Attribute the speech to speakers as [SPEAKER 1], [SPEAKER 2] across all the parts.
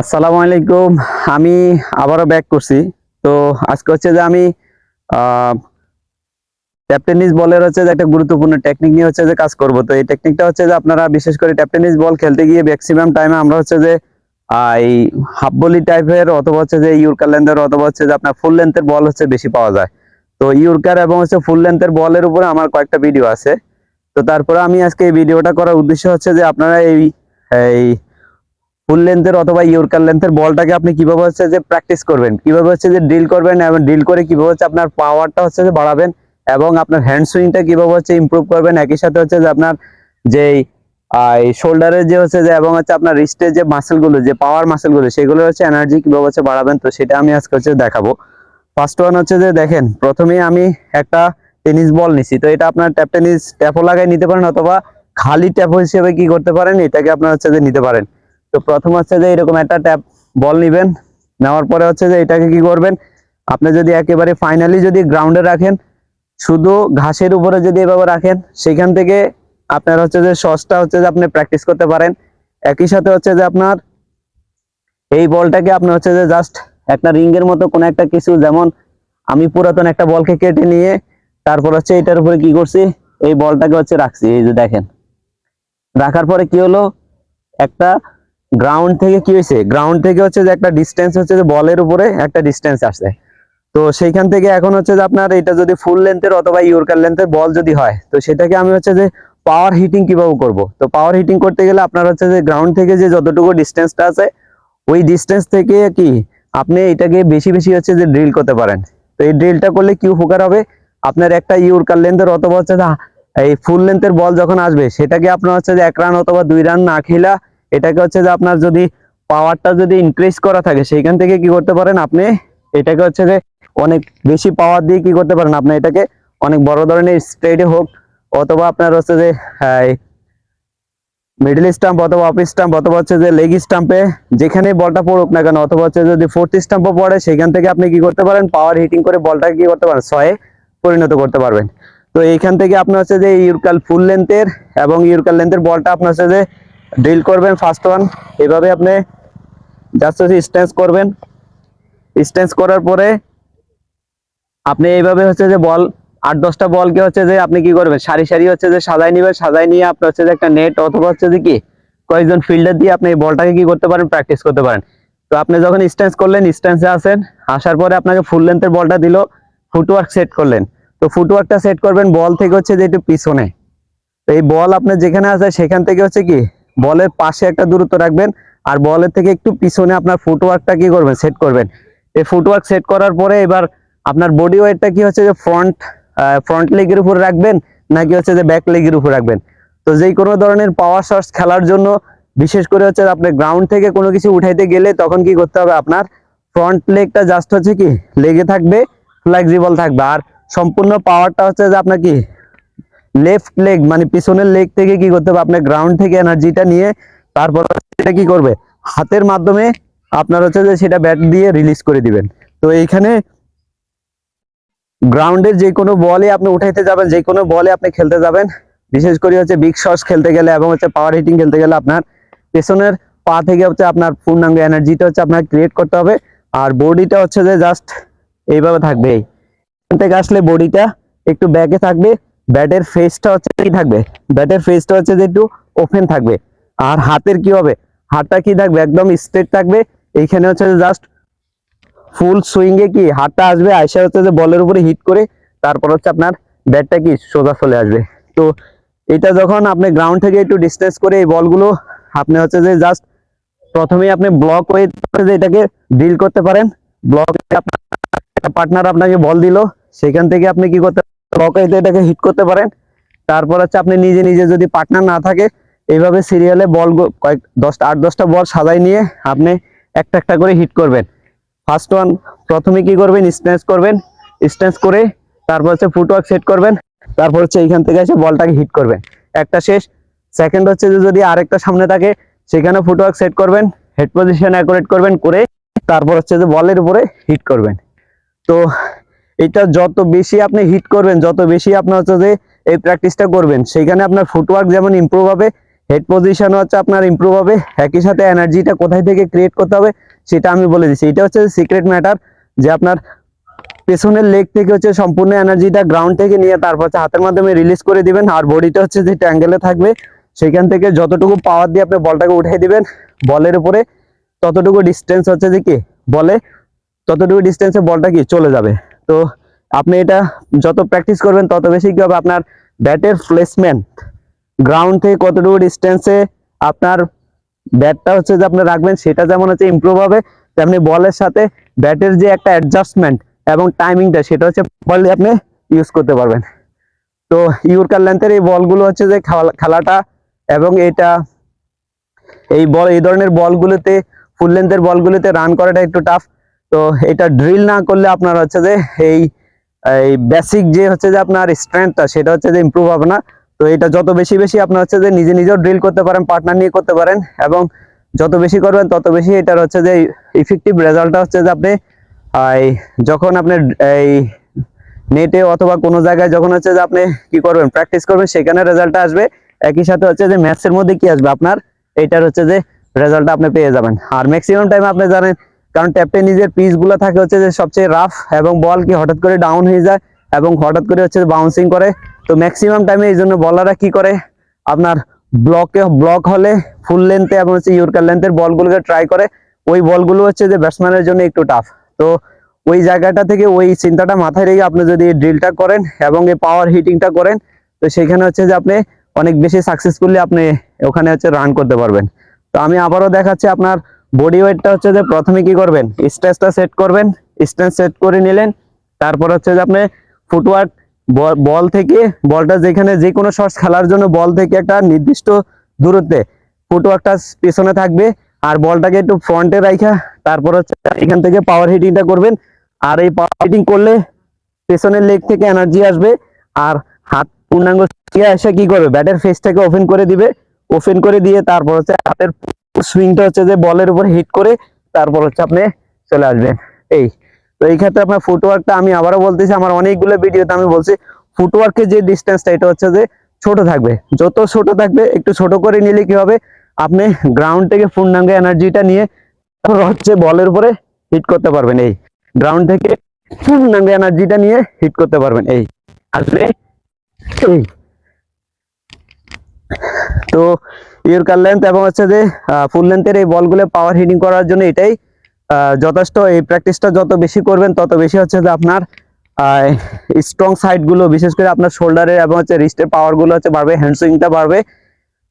[SPEAKER 1] আসসালামু আলাইকুম। আমি আবারও ব্যাক করছি। তো আজকে হচ্ছে যে আমি ট্যাপ টেনিস বলের হচ্ছে যে একটা গুরুত্বপূর্ণ টেকনিক নিয়ে হচ্ছে যে কাজ করব। তো এই টেকনিকটা হচ্ছে যে আপনারা বিশেষ করে ট্যাপ টেনিস বল খেলতে গিয়ে ম্যাক্সিমাম টাইমে আমরা হচ্ছে যে এই হাফ বলি টাইপের অথবা হচ্ছে যে ইউরকার লেন্থের অথবা হচ্ছে যে আপনার ফুল লেন্থের বল হচ্ছে বেশি পাওয়া যায়। তো ইউরকার এবং হচ্ছে ফুল লেন্থের বলের উপরে আমার কয়েকটা ভিডিও আছে। তো তারপরে আমি আজকে এই ভিডিওটা করার উদ্দেশ্য হচ্ছে যে আপনারা এই এই ফুল লেন্থের অথবা ইউরকার লেন্থের বলটাকে আপনি কীভাবে হচ্ছে যে প্র্যাকটিস করবেন? কীভাবে হচ্ছে যে ড্রিল করবেন এবং ড্রিল করে কীভাবে হচ্ছে আপনার পাওয়ারটা হচ্ছে যে বাড়াবেন এবং আপনার হ্যান্ড সুইংটা কীভাবে হচ্ছে ইমপ্রুভ করবেন? একই সাথে হচ্ছে যে আপনার যে শোল্ডারের যে হচ্ছে যে এবং হচ্ছে আপনার রিস্টের যে মাসেলগুলো যে পাওয়ার মাসেলগুলো সেগুলো হচ্ছে এনার্জি কীভাবে হচ্ছে বাড়াবেন? তো সেটা আমি আজকে হচ্ছে দেখাবো। ফার্স্ট ওয়ান হচ্ছে যে দেখেন প্রথমেই আমি একটা টেনিস বল নিছি। তো এটা আপনার ট্যাপ টেনিস ট্যাপও লাগাই নিতে পারেন অথবা খালি ট্যাপ হিসেবে কি করতে পারেন? এটাকে আপনার হচ্ছে যে নিতে পারেন। তো প্রথম হচ্ছে যে এরকম একটা ট্যাপ বল নিবেন। নেওয়ার পরে হচ্ছে যে এটাকে কি করবেন? আপনি যদি একেবারে ফাইনালি যদি গ্রাউন্ডে রাখেন, শুধু ঘাসের উপরে যদি এভাবে রাখেন, সেখান থেকে আপনার হচ্ছে যে শসটা হচ্ছে যে আপনি প্র্যাকটিস করতে পারেন। একই সাথে হচ্ছে যে আপনার এই বলটাকে আপনি হচ্ছে যে জাস্ট একটা রিঙ্গের মতো কোনো একটা কিছু, যেমন আমি পুরাতন একটা বলকে কেটে নিয়ে তারপর হচ্ছে এটার উপরে কি করছি? এই বলটাকে হচ্ছে রাখছি, এই যে দেখেন। রাখার পরে কি হলো? একটা গ্রাউন্ড থেকে কি হয়েছে? গ্রাউন্ড থেকে হচ্ছে যে একটা ডিস্টেন্স হচ্ছে যে বলের উপরে একটা ডিস্টেন্স আসছে। তো সেইখান থেকে এখন হচ্ছে যে আপনার এটা যদি ফুল লেন্থের অথবা ইউরকার লেন্থের বল যদি হয়, তো সেটাকে আমি হচ্ছে যে পাওয়ার হিটিং কীভাবে করব? তো পাওয়ার হিটিং করতে গেলে আপনার হচ্ছে যে গ্রাউন্ড থেকে যে যতটুকু ডিস্টেন্সটা আছে, ওই ডিস্টেন্স থেকে কি আপনি এটাকে বেশি বেশি হচ্ছে যে ড্রিল করতে পারেন। তো এই ড্রিলটা করলে কি উপকার হবে? আপনার একটা ইউরকার লেন্থের অথবা হচ্ছে এই ফুল লেন্থের বল যখন আসবে, সেটাকে আপনার হচ্ছে যে এক রান অথবা দুই রান না খেলা এটাকে হচ্ছে যে আপনার যদি পাওয়ারটা যদি ইনক্রিজ করা থাকে, সেইখান থেকে কি করতে পারেন আপনি? এটাকে হচ্ছে যে অনেক বেশি পাওয়ার দিয়ে কি করতে পারেন? আপনি এটাকে অনেক বড় ধরনের স্ট্রেটে হোক, অথবা আপনার হচ্ছে যে মিডল স্টাম্প অথবা অফ স্টাম্প অথবা হচ্ছে যে লেগ স্টাম্পে যেখানে বলটা পড়ুক না কেন, অথবা হচ্ছে যদি ফোর্থ স্টাম্পও পড়ে সেখান থেকে আপনি কি করতে পারেন? পাওয়ার হিটিং করে বলটাকে কি করতে পারেন? ছয়ে পরিণত করতে পারবেন। তো এইখান থেকে আপনার হচ্ছে যে ইউরকাল ফুল লেন্থের এবং ইউরকাল লেন্থের বলটা আপনার হচ্ছে যে ড্রিল করবেন ফার্স্ট ওয়ান এভাবে আপনি জাস্ট হচ্ছে স্ট্যান্স করবেন। স্ট্যান্স করার পরে আপনি এইভাবে হচ্ছে যে বল, আট দশটা বলকে হচ্ছে যে আপনি কি করবেন, সারি সারি হচ্ছে যে সাজাই নিবেন সাজাই নিয়ে আপনার হচ্ছে যে একটা নেট অথবা হচ্ছে যে কি, কয়েকজন ফিল্ডার দিয়ে আপনি এই বলটাকে কি করতে পারেন প্র্যাকটিস করতে পারেন। তো আপনি যখন স্ট্যান্স করলেন স্ট্যান্সে আসেন, আসার পরে আপনাকে ফুল লেন্থের বলটা দিল ফুটওয়ার্ক সেট করলেন। তো ফুটওয়ার্কটা সেট করবেন, বল থেকে হচ্ছে যে একটু পিছনে। তো এই বল আপনার যেখানে আছে, সেখান থেকে হচ্ছে কি বলের পাশে একটা দূরত্ব রাখবেন, আর বলের থেকে একটু পিছনে আপনার ফুটওয়ার্কটা কি করবেন? সেট করবেন। এই ফুটওয়ার্ক সেট করার পরে এবার আপনার বডি ওয়েটটা কি হচ্ছে যে ফ্রন্ট ফ্রন্ট লেগের উপর রাখবেন, নাকি হচ্ছে যে ব্যাক লেগের উপর রাখবেন? তো যেই কোনো ধরনের পাওয়ার শর্টস খেলার জন্য, বিশেষ করে হচ্ছে আপনি গ্রাউন্ড থেকে কোনো কিছু উঠাইতে গেলে তখন কি করতে হবে আপনার? ফ্রন্ট লেগটা জাস্ট হচ্ছে কি লেগে থাকবে ফ্লেক্সিবল থাকবে। আর সম্পূর্ণ পাওয়ারটা হচ্ছে যে আপনার কি লেফট লেগ মানে পিছনের লেগ থেকে কি করতে হবে? আপনার গ্রাউন্ড থেকে এনার্জিটা নিয়ে তারপর সেটা কি করবে? হাতের মাধ্যমে আপনার হচ্ছে যে সেটা ব্যাট দিয়ে রিলিজ করে দিবেন। তো এইখানে গ্রাউন্ডের যে কোনো বলে আপনি উঠাইতে যাবেন যে কোনো বলে আপনি খেলতে যাবেন। বিশেষ করে হচ্ছে বিগ শটস খেলতে গেলে এবং হচ্ছে পাওয়ার হিটিং খেলতে গেলে আপনার পেছনের পা থেকে হচ্ছে আপনার পূর্ণাঙ্গ এনার্জিটা হচ্ছে আপনার ক্রিয়েট করতে হবে। আর বডিটা হচ্ছে যে জাস্ট এইভাবে থাকবে। এই থেকে আসলে বডিটা একটু ব্যাকে থাকবে। ব্যাটের ফেসটা হচ্ছে কি থাকবে? ব্যাটের ফেসটা হচ্ছে যে একটু ওপেন থাকবে। আর হাতের কি হবে? হাতটা কি থাকবে? একদম স্ট্রেট থাকবে। এইখানে হচ্ছে জাস্ট ফুল সুইং এ কি হাতটা আসবে? আইসা হচ্ছে যে বলের উপরে হিট করে তারপর হচ্ছে আপনার ব্যাটটা কি সোজা চলে আসবে। তো এটা যখন আপনি গ্রাউন্ড থেকে একটু ডিস্টেন্স করে এই বলগুলো আপনি হচ্ছে যে জাস্ট প্রথমেই আপনি ব্লক ওয়ে যে এটাকে ডিল করতে পারেন। ব্লক পার্টনার আপনাকে বল দিল। সেখান থেকে আপনি কি করতে ওয়েতে এটাকে হিট করতে পারেন। তারপর হচ্ছে আপনি নিজে নিজে যদি পার্টনার না থাকে, এইভাবে সিরিয়ালে বল কয়েক দশটা আট, দশটা বল সাজাই নিয়ে আপনি একটা একটা করে হিট করবেন। ফার্স্ট ওয়ান প্রথমে কি করবেন? স্ট্যান্স করবেন। স্ট্যান্স করে তারপর হচ্ছে ফুটওয়ার্ক সেট করবেন। তারপর হচ্ছে এইখান থেকে এসে বলটাকে হিট করবেন। একটা শেষ। সেকেন্ড হচ্ছে যে যদি আরেকটা সামনে থাকে, সেখানে ফুটওয়ার্ক সেট করবেন। হেড পজিশন অ্যাকুরেট করবেন করে তারপর হচ্ছে যে বলের উপরে হিট করবেন। তো এটা যত বেশি আপনি হিট করবেন, যত বেশি আপনার হচ্ছে যে এই প্র্যাকটিসটা করবেন, সেইখানে আপনার ফুটওয়ার্ক যেমন ইমপ্রুভ হবে হেড পজিশন হচ্ছে আপনার ইমপ্রুভ হবে, একই সাথে এনার্জিটা কোথায় থেকে ক্রিয়েট করতে হবে, সেটা আমি বলে দিচ্ছি। এটা হচ্ছে সিক্রেট ম্যাটার যে আপনার পেছনের লেগ থেকে হচ্ছে সম্পূর্ণ এনার্জিটা গ্রাউন্ড থেকে নিয়ে তারপর হচ্ছে হাতের মাধ্যমে রিলিজ করে দিবেন, আর বডিটা হচ্ছে যে ট্যাঙ্গেলে থাকবে সেখান থেকে যতটুকু পাওয়ার দিয়ে আপনি বলটাকে উঠিয়ে দিবেন, বলের উপরে ততটুকু ডিস্টেন্স হচ্ছে যে কি, বলে ততটুকু ডিস্টেন্সে বলটা কি চলে যাবে। তো আপনি এটা যত প্র্যাকটিস করবেন, তত বেশি কি হবে আপনার ব্যাটের প্লেসমেন্ট গ্রাউন্ড থেকে কতটুকু ডিস্টেন্সে আপনার ব্যাটটা হচ্ছে যে আপনি রাখবেন, সেটা যেমন হচ্ছে ইমপ্রুভ হবে, তেমনি বলের সাথে ব্যাটের যে একটা অ্যাডজাস্টমেন্ট এবং টাইমিংটা সেটা হচ্ছে প্রপারলি আপনি ইউজ করতে পারবেন। তো ইউরকার লেন্থের এই বলগুলো হচ্ছে যে খেলাটা এবং এটা, এই বল এই ধরনের বলগুলোতে ফুল লেন্থের বলগুলোতে রান করাটা একটু টাফ তো এটা ড্রিল না করলে আপনার হচ্ছে যে এই এই বেসিক যে হচ্ছে যে আপনার স্ট্রেংথটা সেটা হচ্ছে যে ইমপ্রুভ হবে না। তো এটা যত বেশি বেশি আপনার হচ্ছে যে নিজে নিজেও ড্রিল করতে পারেন পার্টনার নিয়ে করতে পারেন, এবং যত বেশি করবেন, তত বেশি এটার হচ্ছে যে ইফেক্টিভ রেজাল্টটা হচ্ছে যে আপনি যখন আপনি এই নেটে অথবা কোনো জায়গায় যখন হচ্ছে যে আপনি কি করবেন প্র্যাকটিস করবেন, সেখানে রেজাল্টটা আসবে। একই সাথে হচ্ছে যে ম্যাথসের মধ্যে কি আসবে আপনার? এইটার হচ্ছে যে রেজাল্টটা আপনি পেয়ে যাবেন। আর ম্যাক্সিমাম টাইম আপনি জানেন কারণ ট্যাপ নিজের পিচগুলো থাকে হচ্ছে যে সবচেয়ে রাফ এবং বল কি হঠাৎ করে ডাউন হয়ে যায় এবং হঠাৎ করে হচ্ছে বাউন্সিং করে। তো ম্যাক্সিমাম টাইমে এই জন্য বলাররা কি করে? আপনার ব্লকে ব্লক হলে ফুল লেন্থে এবং হচ্ছে ইউরকার লেন্থের বলগুলোকে ট্রাই করে। ওই বলগুলো হচ্ছে যে ব্যাটসম্যানের জন্য একটু টাফ তো ওই জায়গাটা থেকে ওই চিন্তাটা মাথায় রেখে আপনি যদি ড্রিলটা করেন এবং এই পাওয়ার হিটিংটা করেন, তো সেখানে হচ্ছে যে আপনি অনেক বেশি সাকসেসফুলি আপনি ওখানে হচ্ছে রান করতে পারবেন। তো আমি আবারও দেখাচ্ছি আপনার বডি ওয়েটটা হচ্ছে যে প্রথমে কি করবেন? স্ট্রেসটা সেট করবেন স্ট্রেস সেট করে নিলেন, তারপর হচ্ছে যে আপনি ফুটওয়ার্ক বল থেকে, বলটা যেখানে যে কোনো শর্টস খেলার জন্য বল থেকে একটা নির্দিষ্ট দূরত্বে ফুটওয়ার্কটা পেছনে থাকবে, আর বলটাকে একটু ফ্রন্টে রাখা তারপর হচ্ছে এখান থেকে পাওয়ার হিটিংটা করবেন, আর এই পাওয়ার হিটিং করলে পেছনের লেগ থেকে এনার্জি আসবে, আর হাত পূর্ণাঙ্গ এসে কি করবে? ব্যাটের ফেসটাকে ওপেন করে দিবে ওপেন করে দিয়ে তারপর হচ্ছে হাতের সুইংটা হচ্ছে যে বলের উপর হিট করে তারপর হচ্ছে আপনি চলে আসবেন। এই, তো এই ক্ষেত্রে আপনার ফুটওয়ার্কটা আমি আবারও বলতেছি, আমার অনেকগুলো ভিডিওতে আমি বলছি ফুটওয়ার্কের যে ডিস্টেন্সটা এটা হচ্ছে যে ছোট থাকবে। যত ছোট থাকবে, একটু ছোট করে নিলে কি হবে? আপনি গ্রাউন্ড থেকে পূর্ণাঙ্গ এনার্জিটা নিয়ে তারপর হচ্ছে বলের উপরে হিট করতে পারবেন। এই গ্রাউন্ড থেকে পূর্ণাঙ্গ এনার্জিটা নিয়ে হিট করতে পারবেন। এই, আসলে এই। তো ইউরকার লেন্থ এবং হচ্ছে যে ফুল লেন্থের এই বলগুলো পাওয়ার হিটিং করার জন্য এটাই যথেষ্ট। এই প্র্যাকটিসটা যত বেশি করবেন, তত বেশি হচ্ছে যে আপনার স্ট্রং সাইডগুলো বিশেষ করে আপনার শোল্ডারের এবং হচ্ছে রিস্টের পাওয়ারগুলো হচ্ছে বাড়বে হ্যান্ডসুইংটা বাড়বে।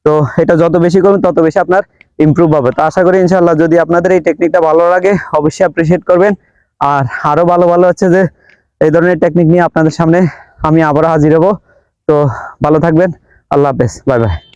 [SPEAKER 1] তো এটা যত বেশি করবেন, তত বেশি আপনার ইমপ্রুভ হবে। তো আশা করি ইনশাল্লাহ যদি আপনাদের এই টেকনিকটা ভালো লাগে, অবশ্যই অ্যাপ্রিসিয়েট করবেন। আর আরও ভালো ভালো হচ্ছে যে, এই ধরনের টেকনিক নিয়ে আপনাদের সামনে আমি আবারও হাজির হব। তো ভালো থাকবেন। আল্লাহ হাফেজ। Bye bye.